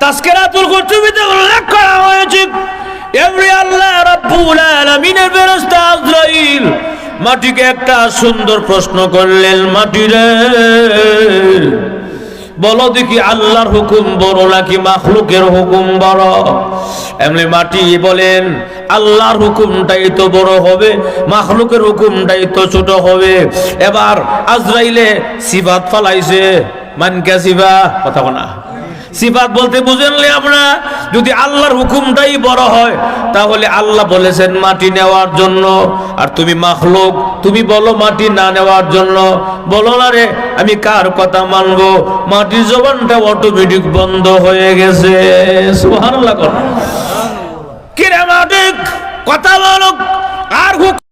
তাস্কেরাতুল কুতুবিতে উল্লেখ করা হয়েছে, এমনি আল্লাহ রাব্বুল আলামিনের ফেরেশতা আজরাইল মাটিকে একটা সুন্দর প্রশ্ন করলেন মাটি রে বলো দেখি আল্লাহর হুকুম বড় নাকি মাখলুকের হুকুম বড়? এমনি মাটি বলেন, আল্লাহর হুকুমটাই তো বড় হবে, মাখলুকের হুকুমটাই তো ছোট হবে। এবার আজরাইলে সিফাত ফালাইছে। মানকে সিফা কথা না সিফাত বলতে বুঝেনলে আমরা যদি আল্লাহর হুকুমটাই বড় হয়, তাহলে আল্লাহ বলেছেন মাটি নেওয়ার জন্য, আর তুমি মাখলুক, তুমি বলো মাটি না নেওয়ার জন্য। বলো না রে, আমি কার কথা মানবো? মাটির জবানটা অটোমেটিক বন্ধ হয়ে গেছে। সুবহানাল্লাহ কর কিরে মাটি কথা বলো আর হুকুম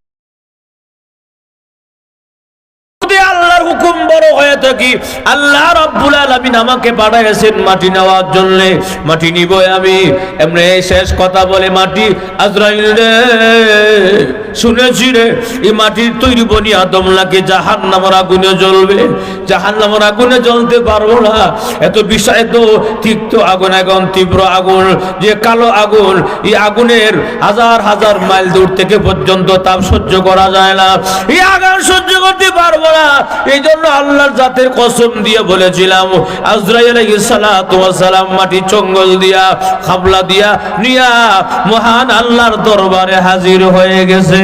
হুকুম বড় হয়ে থাকি। আল্লাহ রাব্বুল আলামিন আমাকে পাঠাইছেন মাটি নেওয়ার জন্য। মাটি নিব আমি। এমনি শেষ কথা বলে মাটি আজরাইল রে। শুনেছি রে, এই মাটির তৈরি বনি আদম লাগে জাহান নামর আগুনে জ্বলবে? জাহান নামর আগুনে জ্বলতে পারব না। এত বিষয় তো তিক্ত আগুন এখন তীব্র আগুন, যে কালো আগুন, এই আগুনের হাজার হাজার মাইল দূর থেকে পর্যন্ত তাপ সহ্য করা যায় না। এই আগুন সহ্য করতে পারব না। এই জন্য আল্লাহর জাতের কসম দিয়ে বলেছিলাম, আজরাইল সালাম মাটি চঙ্গল দিয়া, খাবলা দিয়া নিয়া মহান আল্লাহর দরবারে হাজির হয়ে গেছে।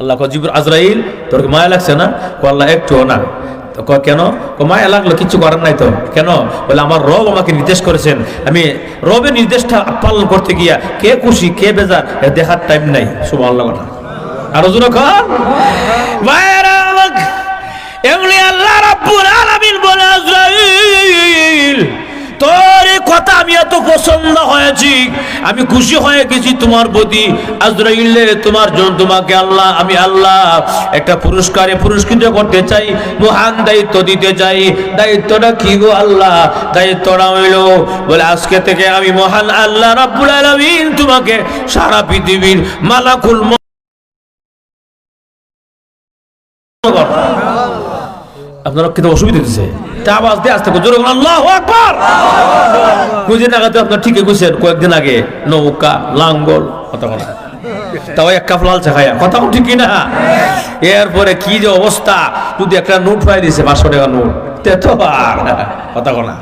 আল্লাহ আজরাইল, তোর মায়া লাগছে না? আল্লাহ একটু না। কেন? মায়া লাগল, কিছু করার নাই তো। কেন? বলে, আমার রব আমাকে নির্দেশ করেছেন। আমি রবের নির্দেশটা পালন করতে গিয়া কে খুশি, কে বেজার দেখার টাইম নাই। সুবহানাল্লাহ কথা আরও জোরে আমি খুশি হয়ে গেছি তোমার প্রতি। আজরাইলে তোমার জন্য তোমাকে আল্লাহ, আমি আল্লাহ একটা পুরস্কারে পুরস্কৃত করতে চাই, মহান দায়িত্ব দিতে চাই। দায়িত্বটা কি গো আল্লাহ? দায়িত্বটা হইল, বলে, আজকে থেকে আমি মহান আল্লাহ রাব্বুল আলামিন তোমাকে সারা পৃথিবীর মালাকুল আপনারা কিন্তু অসুবিধা হচ্ছে তা আওয়াজ দিয়ে আসতে জোরে আল্লাহ আকবার! কয়েকদিন আগে তো আপনার ঠিকই কইছেন। কয়েকদিন আগে নৌকা, লাঙ্গল, কথা বলা। তাও এক কাপ লাল চা খায়া কথা ঠিক কি না। এরপরে কি যে অবস্থা? যদি একটা নোট পাই দিছে, পাঁচশো টাকা নোট। কথা বলা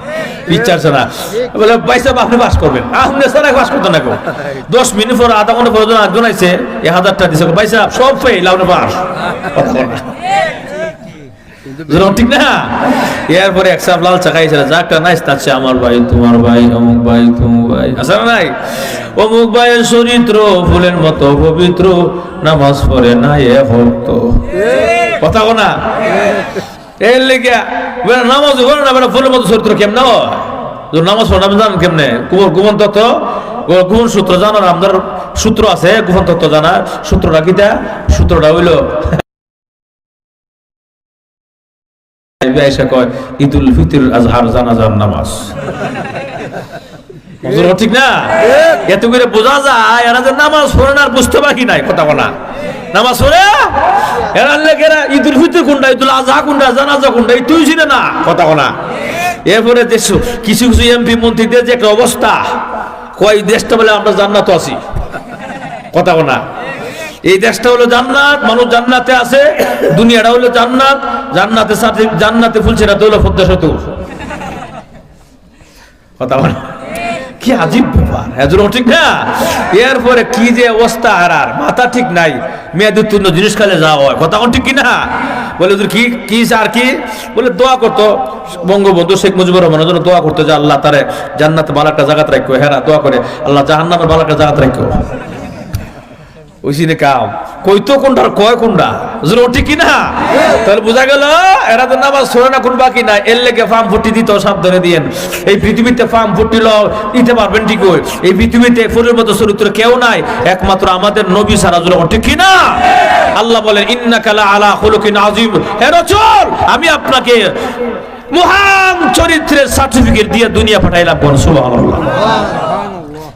বাস আপনি দশ মিনিট আধা ঘণ্টা এরপরে এক সাপ লাল চা খাইছিল যাকটা নাই তাচ্ছে আমার ভাই, তোমার ভাই, অমুক ভাই, তুমুক ভাই। না নাই? অমুক ভাইয়ের চরিত্র ফুলের মতো পবিত্র, নামাজ পড়ে না এ ভক্ত। কথা কো না? এর লেগে নামাজ পড়ে না বেটা ফুলের মতো চরিত্র কেমন হয়? নামাজ পড়ে আপনি জানেন কেমনে? গোপন তত্ত্ব? সূত্র জানার আপনার সূত্র আছে গোপন তত্ত্ব জানার। সূত্রটা কি দেয় সূত্রটা হইল এসে কয় ঈদুল ফিতর আজহার জানাজার নামাজ। ঠিক না? এত করে বোঝা যায় এরা যে নামাজ পড়ে না বুঝতে বাকি নাই কথা বলা। নামাজ পড়ে? এরা লেখেরা ঈদুল ফিতর কোনটা ঈদুল আজহা কোনটা জানাজা কোনটা এই তুই না। কথা বলা এরপরে দেশ, কিছু কিছু এমপি মন্ত্রীদের যে একটা অবস্থা। কয় দেশটা বলে আমরা জান্নাত আছি। কথা বলা এই দেশটা হলো জান্নাত, মানুষ জান্নাতে আছে, দুনিয়াটা হলো জান্নাত, জান্নাতে জান্নাতে ফুলছে না হলো পদ্মা সেতু কথা বলে কি আজীব ব্যাপার। এজন্য ঠিক না? এরপরে কি যে অবস্থা? আর মাথা ঠিক নাই। মেয়েদের তুন্য জিনিস খালে যাওয়া হয়। কথা ঠিক কি না বলে কি কি আর কি? বলে, দোয়া করতো। বঙ্গবন্ধু শেখ মুজিবুর রহমানের জন্য দোয়া করতো যে, আল্লাহ তারে জান্নাত বালাটা জায়গাত রাখো হ্যাঁ দোয়া করে। আল্লাহ জাহান্নামের বালাটা জায়গাত রাখো ওইসিনে কাম কইতো আর কয় কোনটা হুজুর ওটি কি না? তাহলে বোঝা গেল এরা তো নামাজ ছড়ে না কোন বাকি না? এর লেগে ফার্ম ফুটি দিত সাবধানে দিয়েন। এই পৃথিবীতে ফার্ম ফুটি ল দিতে পারবেন ঠিক ওই। এই পৃথিবীতে ফুলের মতো চরিত্র কেউ নাই একমাত্র আমাদের নবী সারা জুল ঠিক কি না? আল্লাহ বলেন ইন্না কালা আলা হলুকিন আজিম হে রসূল আমি আপনাকে মহান চরিত্রের সার্টিফিকেট দিয়ে দুনিয়া পাঠাইলাম। কোন সুবহানাল্লাহ।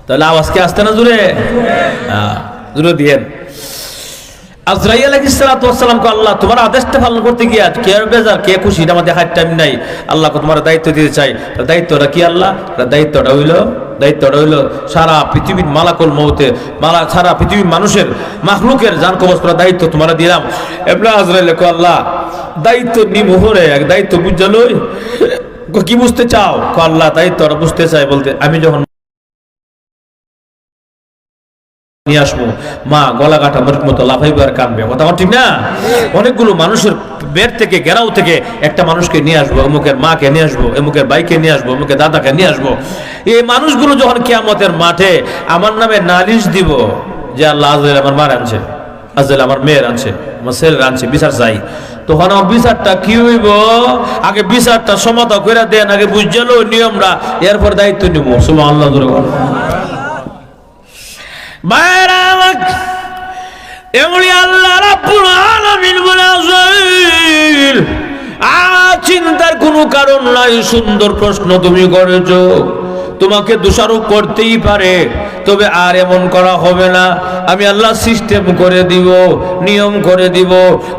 তাহলে আওয়াজ কি আসতে না জুড়ে? হ্যাঁ, জুড়ে দিয়েন আল্লাহ, তোমার আদেশটা পালন করতে কে বেজার, কে খুশি দেখার টাইম নাই। তোমার দায়িত্ব দিতে চাই। দায়িত্বটা কি আল্লাহ? দায়িত্বটা হইল দায়িত্বটা হইল সারা পৃথিবীর মৌতে মালা, সারা পৃথিবীর মানুষের, মাখলুকের যান করার দায়িত্ব তোমার দিলাম। এবলা আজরাইল কো আল্লাহ, দায়িত্ব নি মোহরে এক দায়িত্ব বুঝালই কি বুঝতে চাও? আল্লাহ, দায়িত্বটা বুঝতে চাই বলতে, আমি যখন নিয়ে আসব। মা, গলা কাটা মতো কানবে। কথা ঠিক না? অনেকগুলো মানুষের বের থেকে, গেরাও থেকে একটা মানুষকে নিয়ে আসব, অমুকের মাকে নিয়ে আসব, অমুকের বাইকে নিয়ে আসব, অমুকের দাদাকে নিয়ে আসব। এই মানুষগুলো যখন কিয়ামতের মাঠে আমার নামে নালিশ দিব, যে আল্লাহ আমার মার আনছে, আজরাইল আমার মেয়ের আনছে, আমার ছেলের বিচার চাই। তখন আমার বিচারটা কি হইব? আগে বিচারটা সমতা করে দেন, আগে বুঝলো নিয়মরা, এরপর দায়িত্ব নিব। সুমা আল্লাহ এমনি আল্লাহ রাব্বুল আলামিন বলে আজাইল আ চিন্তার কোনো কারণ নাই, সুন্দর প্রশ্ন তুমি করেছ। তোমাকে দোষারোপ করতেই পারে তবে আর এমন করা হবে না। আমি আল্লাহ সিস্টেম করে দিব, নিয়ম করে দিব।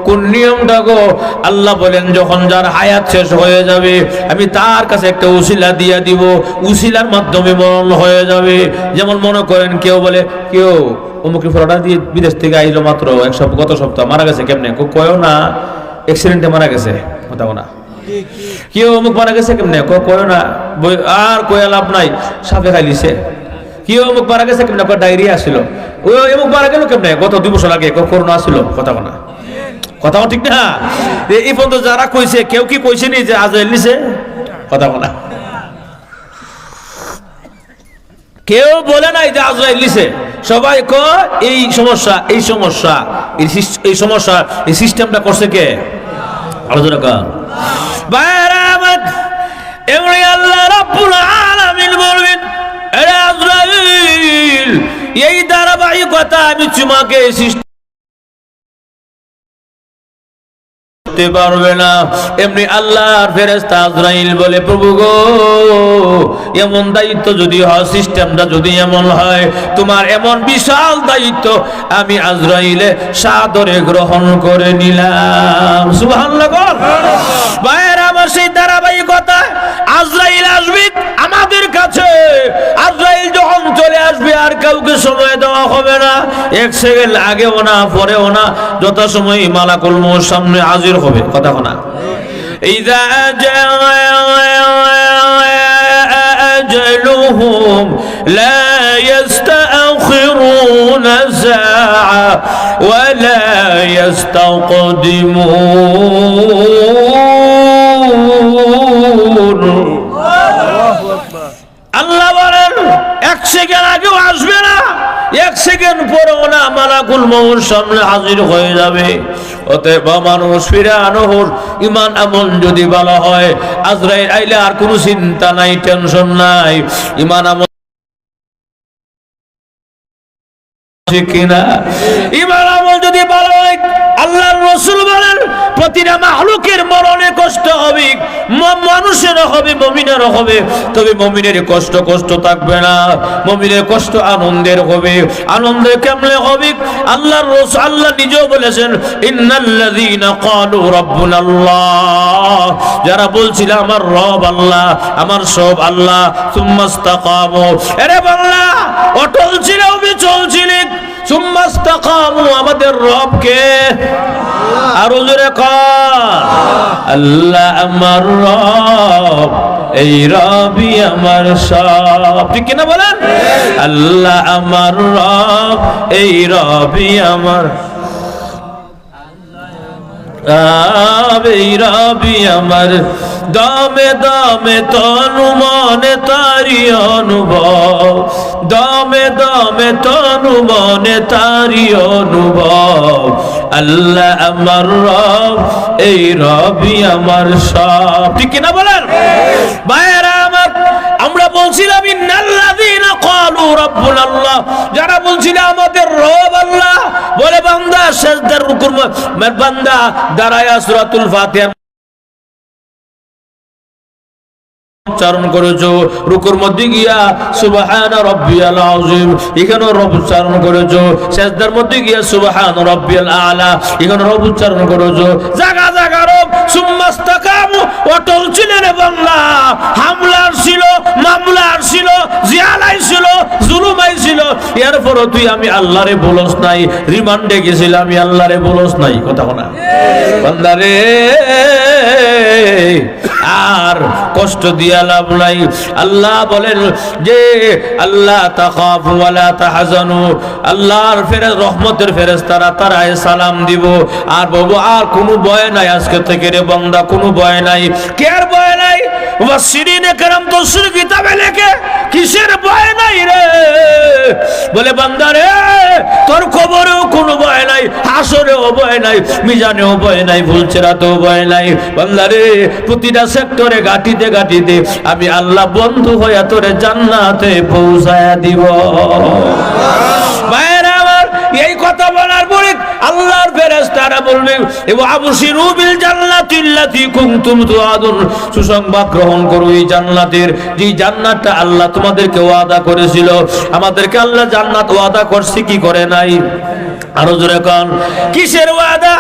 কোন নিয়মটা গো? আল্লাহ বলেন, যখন যার হায়াত শেষ হয়ে যাবে, আমি তার কাছে একটা উশিলা দিয়ে দিব। উশিলার মাধ্যমে মরণ হয়ে যাবে। যেমন মনে করেন, কেউ বলে, কেউ অমুক ফটোটা দিয়ে বিদেশ থেকে আইলো মাত্র এক সপ্তাহ, গত সপ্তাহ, মারা গেছে কেমনে? কয়ও না অ্যাক্সিডেন্টে মারা গেছে, কথা না। কেউ অমুক মারা গেছে কেমনে? কয় না আর কয়ে লাভ নাই, সাপে খাইলিছে। কেউ অমুক মারা গেছে কেমনে ডায়রিয়া আসছিল ওই অমুক মারা গেল কেমনে? গত দুই বছর আগে করোনা আসছিল কথা না কথাও ঠিক না? এই পর্যন্ত যারা কইছে, কেউ কি কইছে নি যে আজ এলিছে? কথা না কেউ বলে নাই যে আজরাইল লিছে সবাই ক এই সমস্যা এই সমস্যা এই সমস্যা, এই সিস্টেমটা করছে কে? আলোচনা কর। বাইরে এই ধারাবাহিকতা আমি চুমাকে এই করতে পারবে না। এমনি আল্লাহর ফেরেস্তা আজরাইল বলে, প্রভু গো, এমন দায়িত্ব যদি হয়, সিস্টেমটা যদি এমন হয়, তোমার এমন বিশাল দায়িত্ব আমি আজরাইলে সাদরে গ্রহণ করে নিলাম। বল। ভাইয়ের আমার সেই ধারাবাহিকতা আজরাইল আসবে আমাদের কাছে। আজরাইল যখন চলে আসবে, আর কাউকে সময় দেওয়া হবে না। এক সেকেন্ড আগেও না, পরেও না যত সময় মালাকুল মোর সামনে হাজির হবে কথা শোনা إذا جاء أجلهم لا يستأخرون ساعة ولا يستقدمون আল্লাহ বলেন এক সেকেন্ড আগেও আসবে না এক সেকেন্ড পরেও না মালাকুল মৌর সামনে হাজির হয়ে যাবে অতএব মানুষ ফিরে আনোহর ইমান আমল যদি ভালো হয় আজরাইল আইলে আর কোনো চিন্তা নাই, টেনশন নাই। ইমান আমল ঠিক কিনা? ইমান আমল যদি ভালো হয়, আল্লাহর রসুল বলেন, প্রতিটা মাহলুকের মরণে কষ্ট হবে, ম- মানুষেরও হবে মমিনেরও হবে। তবে মমিনের কষ্ট কষ্ট থাকবে না। মমিনের কষ্ট আনন্দের হবে। আনন্দের কেমনে হবে? আল্লাহর রসুল, আল্লাহ নিজেও বলেছেন, ইন্নাল্লাযীনা ক্বালু রাব্বুনাল্লাহ। যারা বলছিল, আমার রব আল্লাহ, আমার সব আল্লাহ, সুম্মাস্তাকামু। বাংলা, অটল ছিল সুম্মাস্তাকামু, আমাদের রবকে। আরও জোরে আল্লাহ আমার রব, এই রবি আমার সব। ঠিক কিনা বলেন? আল্লাহ আমার রব, এই রবি আমার রবি আমার। দমে দমে তনু মনে তারি অনুভব। দমে দমে তনু মনে তারি অনুভব। আল্লাহ আমার রব এই রবি আমার সব। ঠিক কিনা বলেন? ভাইয়েরা আমার বলছিলাম, ইন্নাল্লাযীনা ক্বালু রাব্বুনাল্লাহ। যারা বলছিল, আমাদের রব আল্লাহ। বলে, বান্দা, শেষদার রুকুর বান্দা, দাঁড়ায়া সূরাতুল ফাতিহার উচ্চারণ করেছ? রুকুর মধ্যে গিয়া, সুবহান রব্বিয়াল আযীম। এখানে রব উচ্চারণ করেছ। সেজদার মধ্যে গিয়া, সুবহান রব্বিয়াল আলা। এখানে রব উচ্চারণ করেছ। জায়গা জায়গা রব অটল ছিলেন হামলার ছিল, মামলার ছিল, জিয়ালাই ছিল, জুলুমাই ছিল। তুই আমি আল্লাহরে বলস নাই, রিমান্ডে গেছিল আমি আল্লাহরে বলস নাই। কথা কোনা বান্দারে আর কষ্ট দিয়া আল্লাহ বলেন যে, আল্লাহ তাহজানু, আল্লাহর ফেরেশ, রহমতের ফেরেশতারা তারাই সালাম দিব। আর বাবু, আর কোনো ভয় নাই আজকে থেকে রে বন্দা, কোনো ভয় নাই। কে আর ভয় নাই? মুফাসসিরিনে কেরাম তফসির কিতাবে লেখে কিসের ভয় নাই রে? বলে, বান্দা রে, তোর খবরেও কোনো ভয় নাই, হাসরেও ভয় নাই, মিজানেও ভয় নাই ভুলছেরাতেও ভয় নাই। বান্দা রে, প্রতিটা সেক্টরে গাটিতে গাটিতে আমি আল্লাহ বন্ধু হইয়া তোরে জান্নাতে পৌঁছায়া দিব। ভাইয়েরা, আমার এই কথা বলার আল্লাহর ফেরেশতারা বলবে এবং আবশিরু বিল জান্নাতিল্লাতি কুনতুম তুআদুন। সুসংবাদ গ্রহণ করো এই জান্নাতের। যে জান্নাতটা আল্লাহ তোমাদেরকে ওয়াদা করেছিল, আমাদেরকে আল্লাহ জান্নাত ওয়াদা করছে, কি করে নাই? আরও জোরে কন, কিসের ওয়াদা?